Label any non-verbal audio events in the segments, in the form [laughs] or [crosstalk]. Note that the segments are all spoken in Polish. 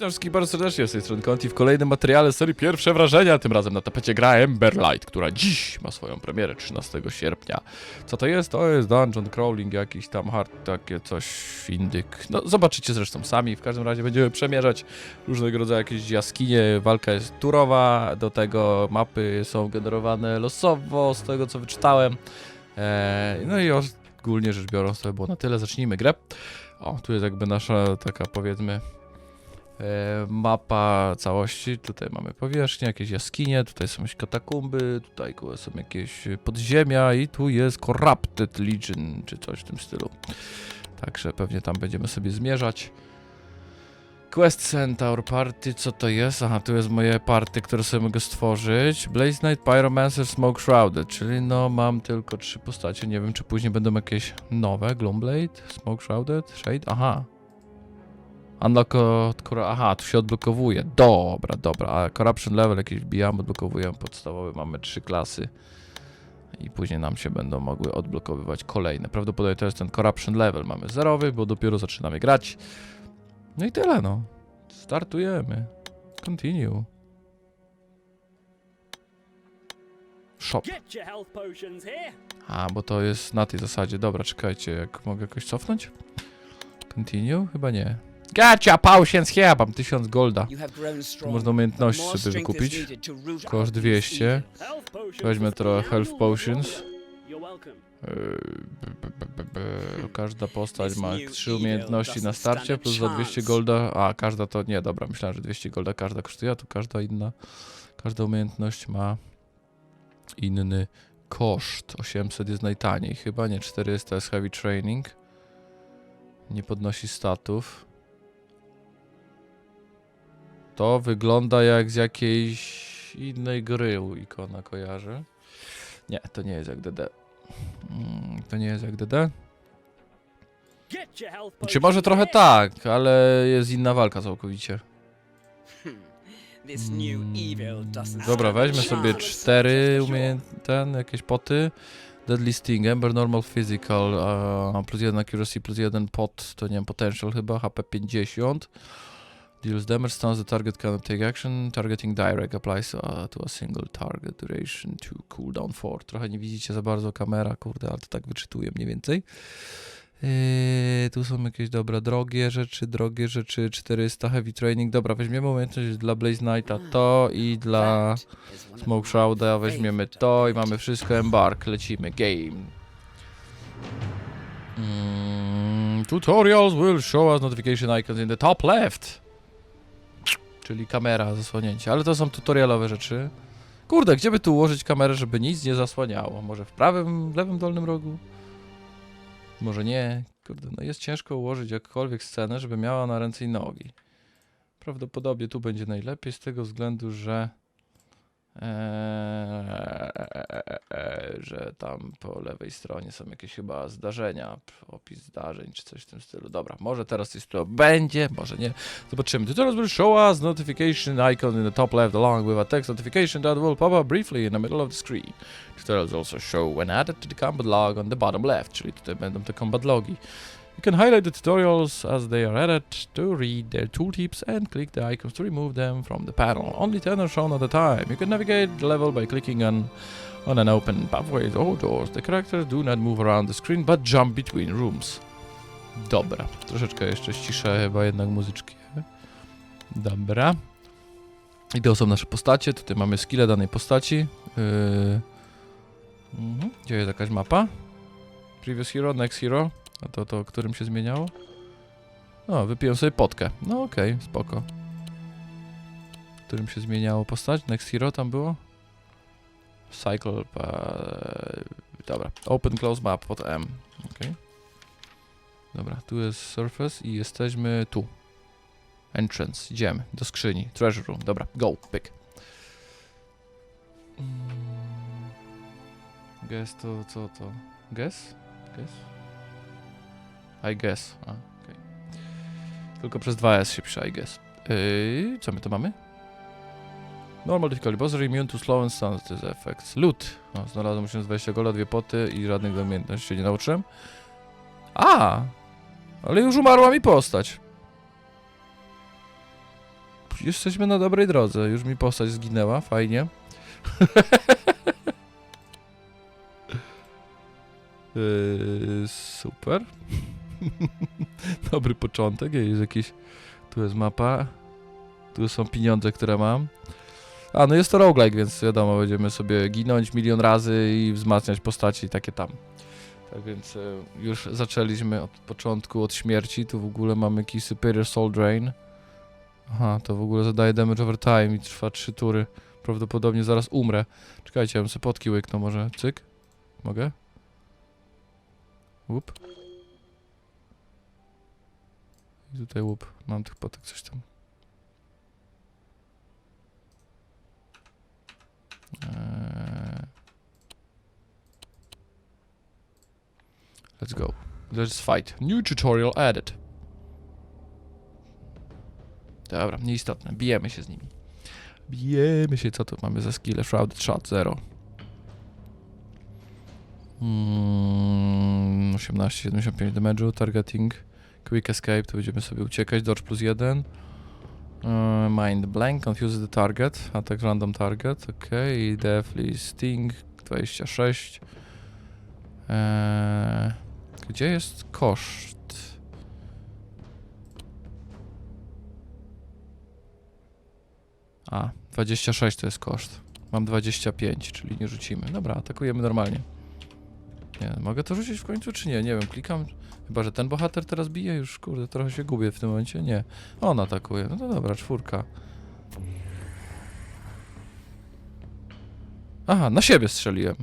Witam wszystkich bardzo serdecznie z tej strony Conti w kolejnym materiale serii Pierwsze Wrażenia. Tym razem na tapecie gra Ember Light, która dziś ma swoją premierę 13 sierpnia. Co to jest? To jest dungeon crawling, jakiś tam hard, takie coś, indyk. No zobaczycie zresztą sami. W każdym razie będziemy przemierzać różnego rodzaju jakieś jaskinie. Walka jest turowa, do tego mapy są generowane losowo, z tego co wyczytałem. Eee, no i ogólnie rzecz biorąc to było na tyle. Zacznijmy grę. O, tu jest jakby nasza taka powiedzmy mapa całości. Tutaj mamy powierzchnię, jakieś jaskinie, tutaj są jakieś katakumby, tutaj są jakieś podziemia i tu jest Corrupted Legion, czy coś w tym stylu. Także pewnie tam będziemy sobie zmierzać. Quest Centaur Party, co to jest? Aha, tu jest moje party, które sobie mogę stworzyć. Blaze Knight, Pyromancer, Smoke Shrouded, czyli no mam tylko trzy postacie. Nie wiem, czy później będą jakieś nowe. Gloomblade, Smoke Shrouded, Shade, aha. Unlock, od, kor- aha, tu się odblokowuje. Dobra, dobra, a Corruption Level jakiś wbijam, odblokowuję podstawowy, mamy trzy klasy. I później nam się będą mogły odblokowywać kolejne. Prawdopodobnie to jest ten Corruption Level. Mamy zerowy, bo dopiero zaczynamy grać. No i tyle, no. Startujemy. Continue. Shop. A, bo to jest na tej zasadzie. Dobra, czekajcie, jak mogę jakoś cofnąć? Continue? Chyba nie. Gacia, potions here! Mam 1000 golda. Tu można umiejętności sobie wykupić. Koszt out these 200. evils. Health potions. Weźmy trochę health potions. Yy, Każda postać ma new 3 evil umiejętności na starcie, plus za 200 chance. golda. A, każda to nie, dobra, myślałem, że 200 golda każda kosztuje, a tu każda inna, każda umiejętność ma inny koszt. 800 jest najtaniej, chyba nie, 400 jest heavy training. Nie podnosi statów. To wygląda jak z jakiejś innej gry u ikona kojarzy. Nie, to nie jest jak DD. Mm, To nie jest jak DD. Czy może trochę tak, ale jest inna walka całkowicie. Hmm. Mm, Dobra, weźmy sobie cztery umie... ten, jakieś poty. Deadly Sting, Ember Normal Physical, plus jeden Accuracy, plus jeden pot, to nie wiem, Potential chyba, HP 50. Deals damage, stuns the target cannot take action, targeting direct applies to a single target, duration to cooldown 4. Trochę nie widzicie za bardzo kamera, kurde, ale to tak wyczytuję mniej więcej. Yy, tu są jakieś, dobra, drogie rzeczy, drogie rzeczy, 400 heavy training. Dobra, weźmiemy umiejętność dla Blaze Knighta to i dla... Smoke Shrouda, weźmiemy to i mamy wszystko, embark, lecimy, game. Mm, tutorials will show us notification icons in the top left. Czyli kamera, zasłonięcie, ale to są tutorialowe rzeczy. Kurde, gdzie by tu ułożyć kamerę, żeby nic nie zasłaniało? Może w prawym, lewym dolnym rogu? Może nie. Kurde, no jest ciężko ułożyć jakkolwiek scenę, żeby miała na ręce i nogi. Prawdopodobnie tu będzie najlepiej z tego względu, że że tam po lewej stronie są jakieś chyba zdarzenia, opis zdarzeń czy coś w tym stylu. Dobra, może teraz coś to będzie, może nie. Zobaczymy. Tutorials will show us notification icon in the top left along with a text notification that will pop up briefly in the middle of the screen. Tutorials also show when added to the combat log on the bottom left, czyli tutaj będą te combat logi. You can highlight the tutorials as they are added to read their tooltips and click the icons to remove them from the panel. Only 10 are shown at a time. You can navigate the level by clicking on on an open pathway or doors. The characters do not move around the screen but jump between rooms. Dobra, troszeczkę jeszcze ściszę chyba jednak muzyczki. Dobra. I to są nasze postacie. Tutaj mamy skille danej postaci. Yy... Mhm. Gdzie jest jakaś mapa? Previous hero, next hero. A to to, którym się zmieniało? O, wypiłem sobie potkę. No okej, spoko. Którym się zmieniało postać? Next hero tam było? Cycle, pa... dobra. Open, close map pod M. Okej. Dobra, tu jest surface i jesteśmy tu. Entrance, idziemy do skrzyni. Treasure room, dobra, go, pyk. Mm. Guess to, co to? Guess? Guess? I guess. A, okej. Tylko przez 2S się pisze I guess. Yy, co my tu mamy? Normal difficulty. Are immune to slow and sensitive effects. Loot. O, znalazłem 1020 gola, dwie poty i żadnych umiejętności się nie nauczyłem. A! Ale już umarła mi postać. jesteśmy na dobrej drodze. Już mi postać zginęła, fajnie. [laughs] Yy, super. [laughs] Dobry początek. Jest jakiś. Tu jest mapa. Tu są pieniądze, które mam. A, no jest to roguelike, więc wiadomo, będziemy sobie ginąć milion razy i wzmacniać postaci takie tam. Tak więc e, już zaczęliśmy od początku, od śmierci. Tu w ogóle mamy jakiś Superior Soul Drain. Aha, to w ogóle zadaje damage over time i trwa 3 tury. Prawdopodobnie zaraz umrę. Czekajcie, ja bym sobie potki łyknął może. Cyk? Mogę? Łup. I tutaj łup. Mam tych potek coś tam. Eee. Let's go. Let's fight. New tutorial added. Dobra, nieistotne. Bijemy się z nimi. Bijemy się. Co tu mamy za skille? Shrouded Shot 0. Mm, 18, 75 damage'u, targeting, quick escape, to będziemy sobie uciekać, dodge plus 1. Uh, mind blank, confuse the target, attack random target, ok, deathly sting, 26. Eee, gdzie jest koszt? A, 26 to jest koszt. Mam 25, czyli nie rzucimy. Dobra, atakujemy normalnie. Nie, mogę to rzucić w końcu, czy nie? Nie wiem, klikam. Chyba, że ten bohater teraz bije już, kurde, trochę się gubię w tym momencie. Nie, on atakuje. No to dobra, czwórka. Aha, na siebie strzeliłem.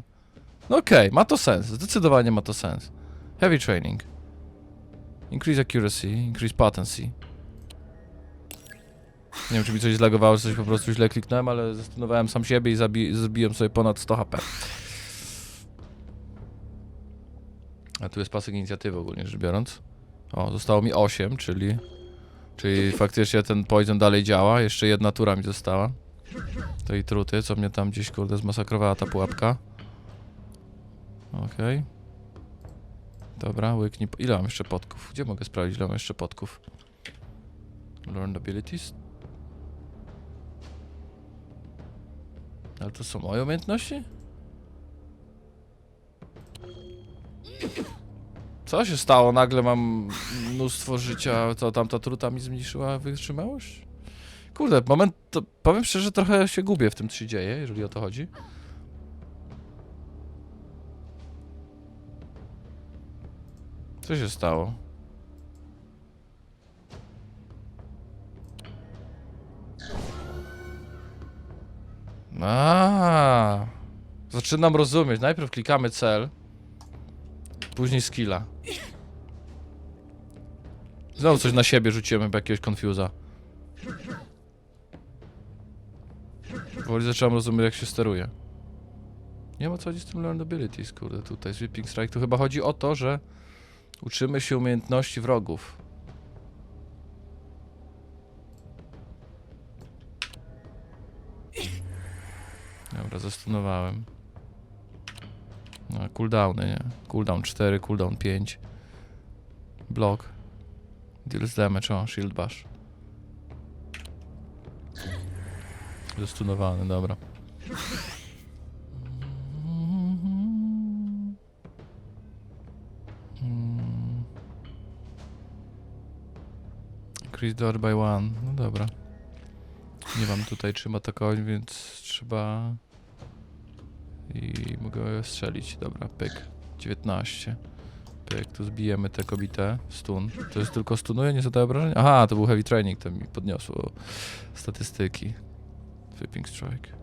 No okej, ma to sens, zdecydowanie ma to sens. Heavy training. Increase accuracy, increase potency. Nie wiem, czy mi coś zlagowało, czy coś po prostu źle kliknąłem, ale zastanawiałem sam siebie i zabi sobie ponad 100 HP. A tu jest pasek inicjatywy ogólnie rzecz biorąc. O, zostało mi 8, czyli... Czyli faktycznie ten poison dalej działa. Jeszcze jedna tura mi została. I truty, co mnie tam gdzieś, kurde, zmasakrowała ta pułapka. Okej. Dobra, łyknij... Ile mam jeszcze podków? Gdzie mogę sprawdzić, ile mam jeszcze podków? Learned abilities? Ale to są moje umiejętności? Co się stało? Nagle mam mnóstwo życia. Co tam ta truta mi zmniejszyła wytrzymałość? Kurde, moment, to powiem szczerze, trochę się gubię w tym, co się dzieje, jeżeli o to chodzi. Co się stało? A, zaczynam rozumieć. Najpierw klikamy cel, później skilla. Znowu coś na siebie rzuciłem, chyba jakiegoś confusa. Powoli zacząłem rozumieć, jak się steruje. Nie ma co chodzi z tym learned abilities, kurde, tutaj sweeping strike. Tu chyba chodzi o to, że uczymy się umiejętności wrogów. Dobra, zastunowałem. No, cooldowny, nie? Cooldown 4, cooldown 5. Block. Deals damage, o, shield bash. Zastunowany, dobra. Increase door by one. No dobra. Nie mam tutaj czym atakować, więc trzeba... I mogę strzelić. Dobra, pyk. 19. Pyk, tu zbijemy te kobite. Stun. To jest tylko stunuje, nie zadaje obrażeń? Aha, to był heavy training, to mi podniosło statystyki. Whipping strike.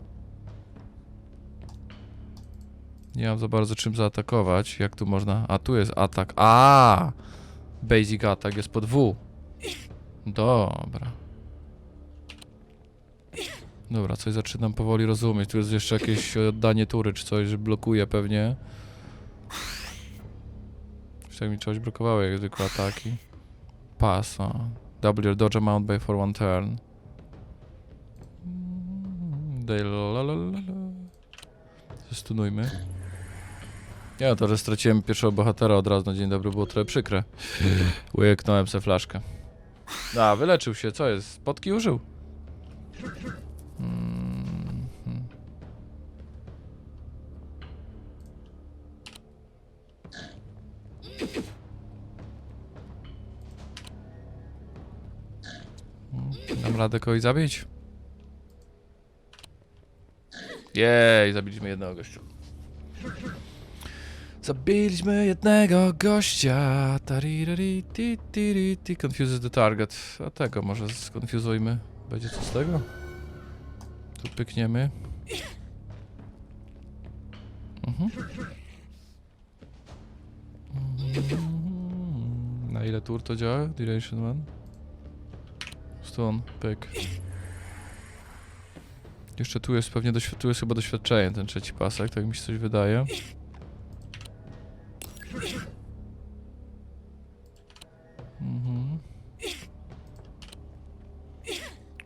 Nie mam za bardzo czym zaatakować. Jak tu można... A, tu jest atak. A, Basic atak jest pod W. Dobra. Dobra, coś zaczynam powoli rozumieć. Tu jest jeszcze jakieś oddanie tury czy coś, że blokuje pewnie. Już tak mi czegoś blokowało, jak zwykłe ataki. Pass, o. Double your dodge amount by for one turn. Zestunujmy. Ja to, że straciłem pierwszego bohatera od razu na dzień dobry było trochę przykre. Łyknąłem se flaszkę. A, wyleczył się, co jest? Potki użył. Mm, Dam radę kogoś zabić? Jej, zabiliśmy jednego gościa. Zabiliśmy jednego gościa. Confuses the target. A tego może skonfuzujmy. Będzie co z tego? Tu pykniemy. Mhm. Mhm. Na ile tur to działa? Duration one? Stone, pyk. Jeszcze tu jest pewnie tu jest chyba doświadczenie, ten trzeci pasek, tak mi się coś wydaje.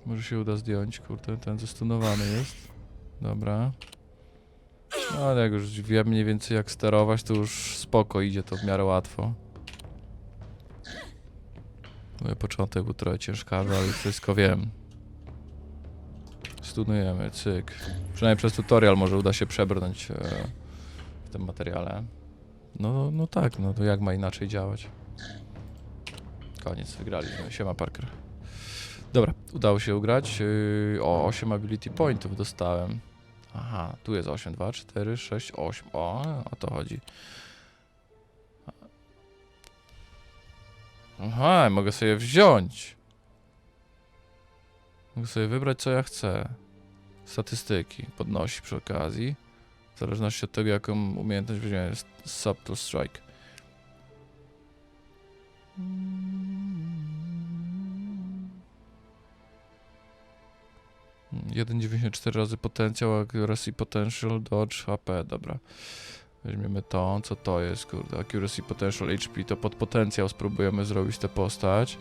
Może się uda zdjąć, kurde, ten zestunowany jest. Dobra. No, ale jak już wiem mniej więcej jak sterować, to już spoko idzie to w miarę łatwo. Mój początek był trochę ciężkawy, ale wszystko wiem. Stunujemy, cyk. Przynajmniej przez tutorial może uda się przebrnąć e, w tym materiale. No, no tak, no to jak ma inaczej działać? Koniec, wygraliśmy. Siema Parker. Dobra, udało się ugrać. Yy, o, 8 ability pointów dostałem. Aha, tu jest 8, 2, 4, 6, 8. O, o to chodzi. Aha, mogę sobie wziąć. Mogę sobie wybrać co ja chcę. Statystyki podnosi przy okazji. W zależności od tego, jaką umiejętność weźmiemy. Subtle Strike. 1,94 razy potencjał, accuracy potential, dodge, HP, dobra. Weźmiemy to, co to jest, kurde, accuracy potential, HP, to pod potencjał spróbujemy zrobić tę postać.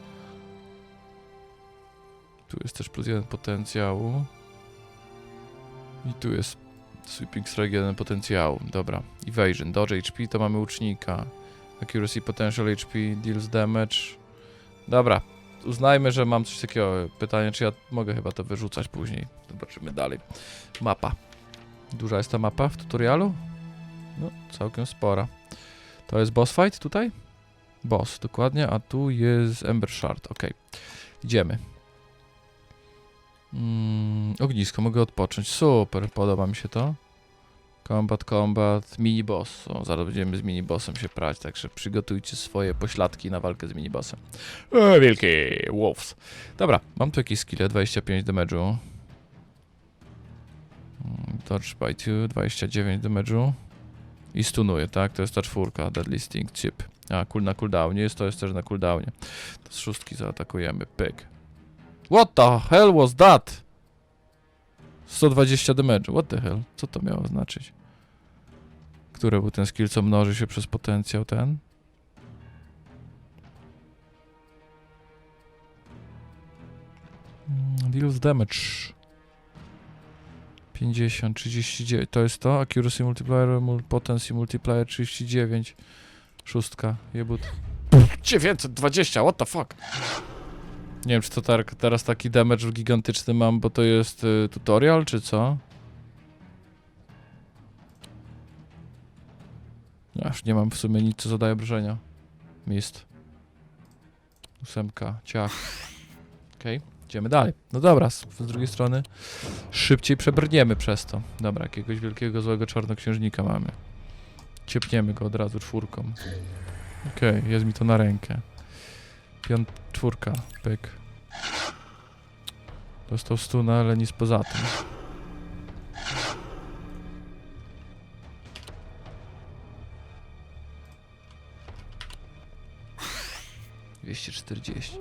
Tu jest też plus jeden potencjału. I tu jest sweeping strike jeden potencjału, dobra. Evasion, dodge HP, to mamy łucznika. Accuracy potential HP, deals damage. Dobra, uznajmy, że mam coś takiego. Pytanie, czy ja mogę chyba to wyrzucać później. Zobaczymy dalej. Mapa. Duża jest ta mapa w tutorialu? No, całkiem spora. To jest boss fight tutaj? Boss, dokładnie, a tu jest Ember Shard, ok. Idziemy. Mm, ognisko, mogę odpocząć. Super, podoba mi się to. Combat, combat, mini boss. O, zaraz będziemy z mini bossem się prać, także przygotujcie swoje pośladki na walkę z mini bossem. E, wielki wolves. Dobra, mam tu jakieś skille, 25 damage'u. Dodge by 2, 29 damage'u. I stunuje, tak? To jest ta czwórka, Deadly Sting Chip. A, cool na cooldownie, jest to jest też na cooldownie. To z szóstki zaatakujemy, pyk. What the hell was that? 120 damage'u, what the hell? Co to miało znaczyć? Który był ten skill, co mnoży się przez potencjał ten? Mm, Deals damage. 50, 39. To jest to? Accuracy multiplier, mul potency multiplier 39. Szóstka. Jebut. 920, what the fuck? Nie wiem, czy to tak, teraz taki damage gigantyczny mam, bo to jest y, tutorial, czy co? Aż nie mam w sumie nic, co zadaje obrażenia. Mist. Ósemka, ciach. Okej, idziemy dalej. No dobra, z, z drugiej strony szybciej przebrniemy przez to. Dobra, jakiegoś wielkiego, złego czarnoksiężnika mamy. Ciepniemy go od razu czwórką. Okej, jest mi to na rękę. Piąt, czwórka, pyk. Dostał stuna, ale nic poza tym. Dwieście czterdzieści.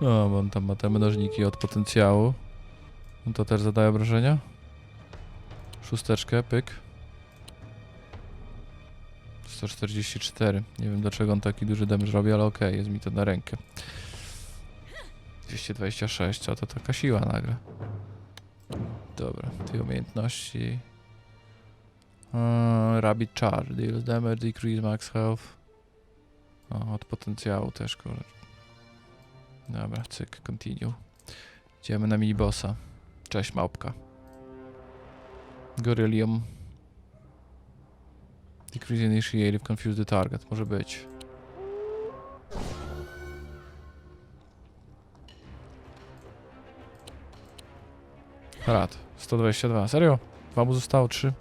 No, bo on tam ma te mnożniki od potencjału. No to też zadaje obrażenia. Szósteczkę, pyk. 144. Nie wiem dlaczego on taki duży damage robi, ale okej, jest mi to na rękę. 226, a to taka siła nagle. Dobra, tej umiejętności. Eee, Rabbit Charge, deals damage, decrease max health. O, od potencjału też, kurde. Dobra, cyk, continue. Idziemy na minibossa. Cześć, małpka. Gorillium. Decrease initiative, confuse the target. Może być. Rad. 122. Serio? Dwa mu zostało, trzy.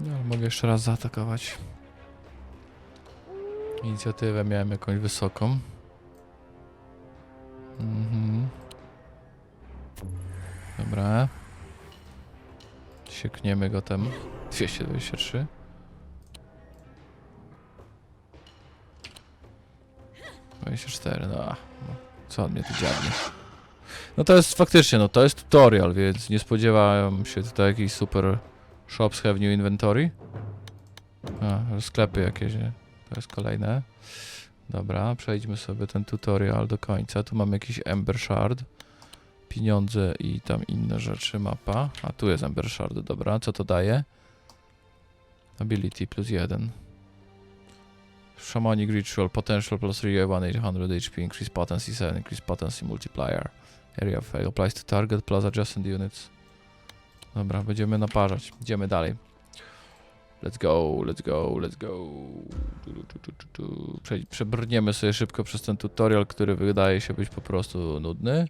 No, ale mogę jeszcze raz zaatakować. Inicjatywę miałem jakąś wysoką. Mhm. Dobra. Siekniemy go tam. 223. Dwadzieścia cztery, no, a, no co on mnie tu dziabnie. No to jest faktycznie, no to jest tutorial, więc nie spodziewałem się tutaj jakiś super shops have new inventory. A, sklepy jakieś, nie? To jest kolejne. Dobra, przejdźmy sobie ten tutorial do końca. Tu mamy jakiś Ember Shard. Pieniądze i tam inne rzeczy, mapa. A tu jest Ember Shard, dobra. Co to daje? Ability plus 1. Shamanic Ritual, Potential plus 1800 HP, Increase Potency 7, Increase Potency Multiplier. Area of fail applies to target plus adjacent units. Dobra, będziemy naparzać. Idziemy dalej. Let's go, let's go, let's go. Prze przebrniemy sobie szybko przez ten tutorial, który wydaje się być po prostu nudny.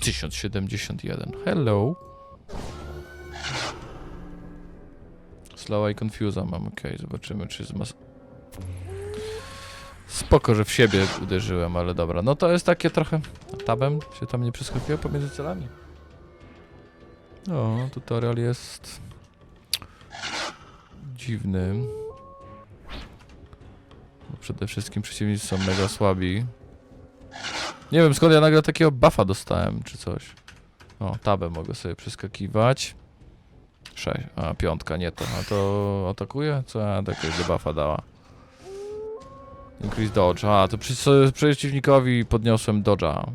1071. Hello. Slow i Confusa mam, okej, zobaczymy czy z mas... Spoko, że w siebie uderzyłem, ale dobra. No to jest takie trochę... Tabem się tam nie przeskakiło pomiędzy celami. O, tutorial jest... Dziwny. Bo Przede wszystkim przeciwnicy są mega słabi. Nie wiem skąd ja nagle takiego buffa dostałem, czy coś. O, tabę mogę sobie przeskakiwać. 6, a piątka, nie to. A to atakuje? Co ja takiego buffa dała? Increase dodge. A, to przy, przeciwnikowi podniosłem dodge'a.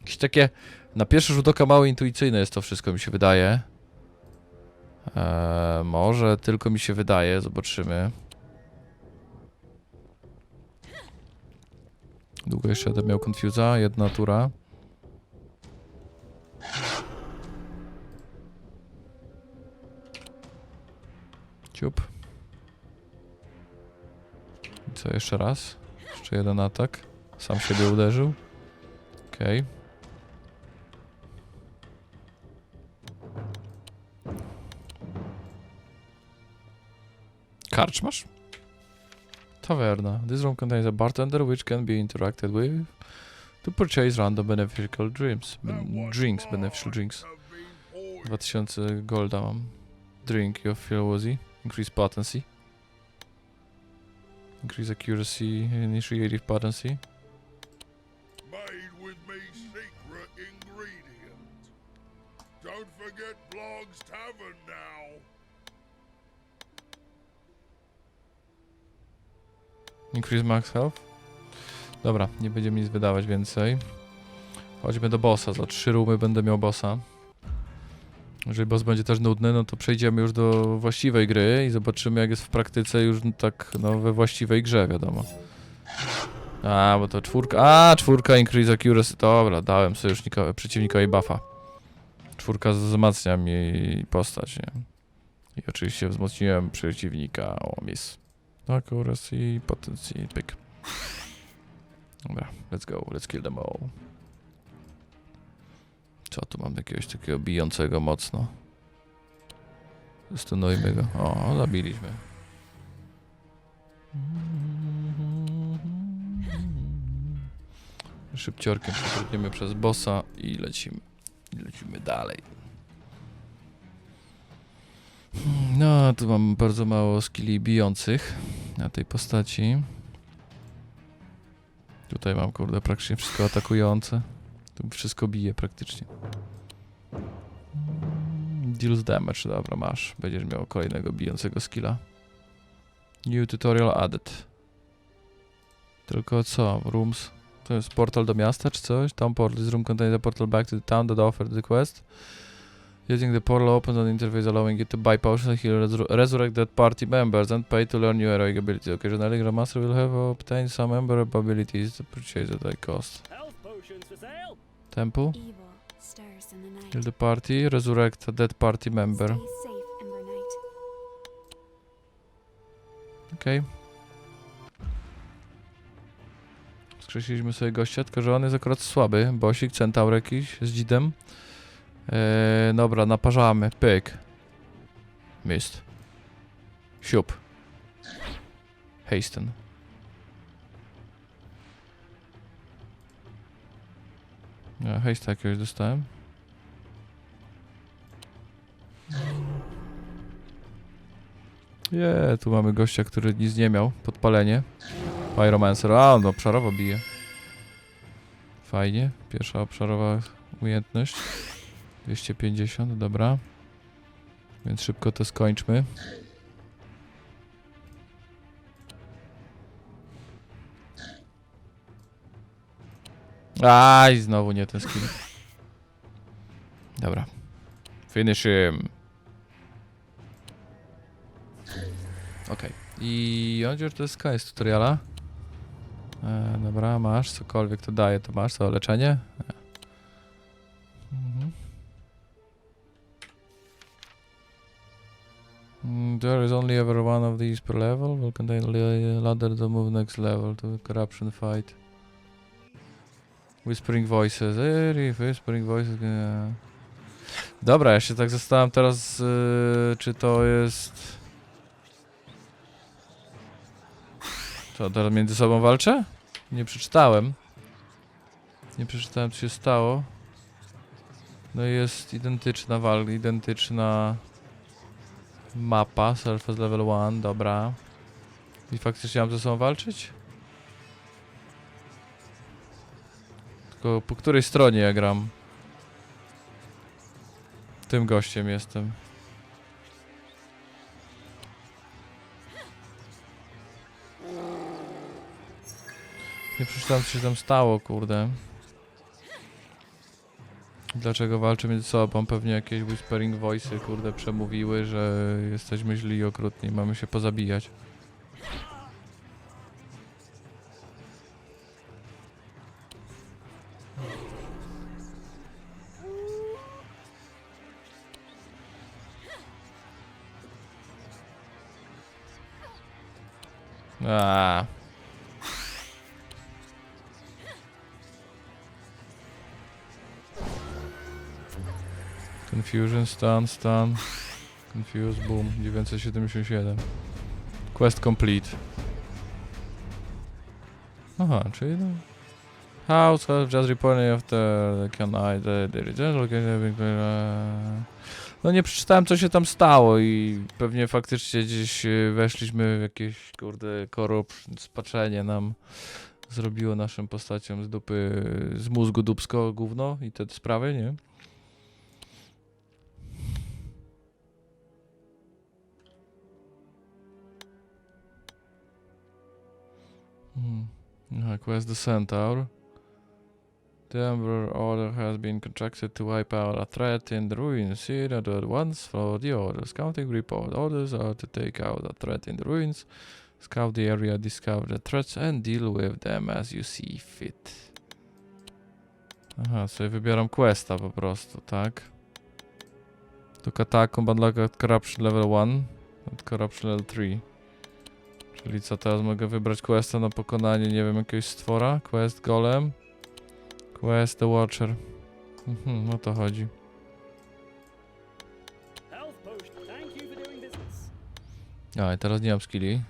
Jakieś takie... Na pierwszy rzut oka mało intuicyjne jest to wszystko, mi się wydaje. Eee, może tylko mi się wydaje, zobaczymy. Długo jeszcze będę miał Confusa, jedna tura. Ciup. I co, jeszcze raz? Jeszcze jeden atak. Sam siebie uderzył. Okej. Karczmasz? Taverna. This room contains a bartender which can be interacted with to purchase random beneficial dreams. Ben drinks, beneficial drinks. 2000 golda mam. Drink, you feel woozy. Increase potency. Increase accuracy, initiative potency. made with me secret ingredient. Don't forget Blog's Tavern now. Increase max health. Dobra, nie będziemy nic wydawać więcej. Chodźmy do bossa. Za trzy rumy będę miał bossa. Jeżeli boss będzie też nudny, no to przejdziemy już do właściwej gry i zobaczymy jak jest w praktyce już tak no we właściwej grze, wiadomo. A, bo to czwórka. A, czwórka increase accuracy. Dobra, dałem sojusznikowi, przeciwnikowi buffa. Czwórka wzmacnia mi postać, nie? I oczywiście wzmocniłem przeciwnika. O, miss. Accuracy, potency, pyk. Dobra, let's go, let's kill them all. Co tu mam jakiegoś takiego bijącego mocno? Stunujmy go. O, zabiliśmy. Szybciorkiem przebrniemy przez bossa i lecimy. I lecimy dalej. No, tu mam bardzo mało skilli bijących na tej postaci. Tutaj mam, kurde, praktycznie wszystko atakujące. Tu wszystko bije praktycznie. Deals damage, dobra, masz. Będziesz miał kolejnego bijącego skilla. New tutorial added. Tylko co? Rooms? To jest portal do miasta czy coś? Town portal is room contains a portal back to the town that offered the quest. Using the portal opens an interface allowing you to buy potions and heal resur- resurrect dead party members and pay to learn new heroic ability. Occasionally, Grandmaster will have obtained some member abilities to purchase at high cost. Temple. In the party, resurrect a dead party member. Okej. Skrzesiliśmy sobie gościa, tylko że on jest akurat słaby. Bosik, centaur jakiś z dzidem. Eee, dobra, naparzamy. Pyk. Mist. Siup. Hasten. Ja, hejsta jakiegoś dostałem. Je, tu mamy gościa, który nic nie miał. Podpalenie. Pyromancer. A, no obszarowo bije. Fajnie. Pierwsza obszarowa umiejętność. 250, dobra. Więc szybko to skończmy. Aj, znowu nie ten skill. Dobra. Finish him. Okej. I on już to jest koniec tutoriala. E, dobra, masz cokolwiek to daje, to masz to leczenie. E. Mhm. Mm, There is only ever one of these per level. Will contain a ladder to move next level to corruption fight. Whispering voices. Eh, Whispering voices. eh. Dobra, ja się tak zastanawiam teraz, y, czy to jest. Co, teraz między sobą walczę? Nie przeczytałem. Nie przeczytałem, co się stało. No jest identyczna walka, identyczna mapa, Surface Level 1, dobra. I faktycznie mam ze sobą walczyć? Tylko po której stronie ja gram? Tym gościem jestem. Nie przeczytałem, co się tam stało, kurde. Dlaczego walczy między sobą? Pewnie jakieś whispering voice'y, kurde, przemówiły, że jesteśmy źli i okrutni, mamy się pozabijać. Confusion, stun, stun. Confuse, boom. 977. Quest complete. Aha, czyli no... House has just reported after can I the, regional location No nie przeczytałem co się tam stało i pewnie faktycznie gdzieś y, weszliśmy w jakieś kurde korup, spaczenie nam zrobiło naszym postaciom z dupy, z mózgu dupsko gówno i te sprawy, nie? Hmm. Quest the Centaur. The Emperor Order has been contracted to wipe out a threat in the ruins. See that at once for the orders. Scouting report. Orders are to take out a threat in the ruins, scout the area, discover the threats and deal with them as you see fit. Aha, sobie wybieram questa po prostu, tak? To Catacomb Unlock at Corruption Level 1 at Corruption Level 3. Czyli co, teraz mogę wybrać questa na pokonanie, nie wiem, jakiegoś stwora? Quest Golem. Quest The Watcher. Mhm, o to chodzi. A, i teraz nie mam skilli.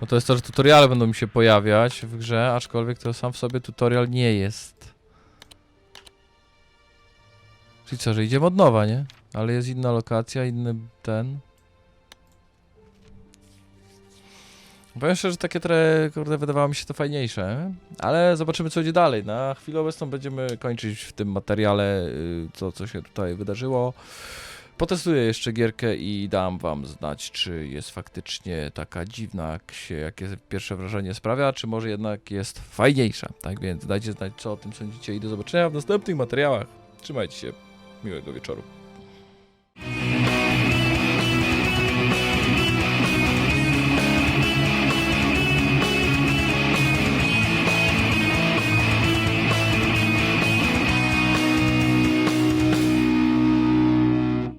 No to jest to, że tutoriale będą mi się pojawiać w grze, aczkolwiek to sam w sobie tutorial nie jest. Czyli co, że idziemy od nowa, nie? Ale jest inna lokacja, inny ten. Powiem szczerze, że takie trochę, kurde, wydawało mi się to fajniejsze, ale zobaczymy co będzie dalej. Na chwilę obecną będziemy kończyć w tym materiale y, to, co się tutaj wydarzyło. Potestuję jeszcze gierkę i dam wam znać, czy jest faktycznie taka dziwna, jak się, jakie pierwsze wrażenie sprawia, czy może jednak jest fajniejsza. Tak więc dajcie znać, co o tym sądzicie i do zobaczenia w następnych materiałach. Trzymajcie się, miłego wieczoru.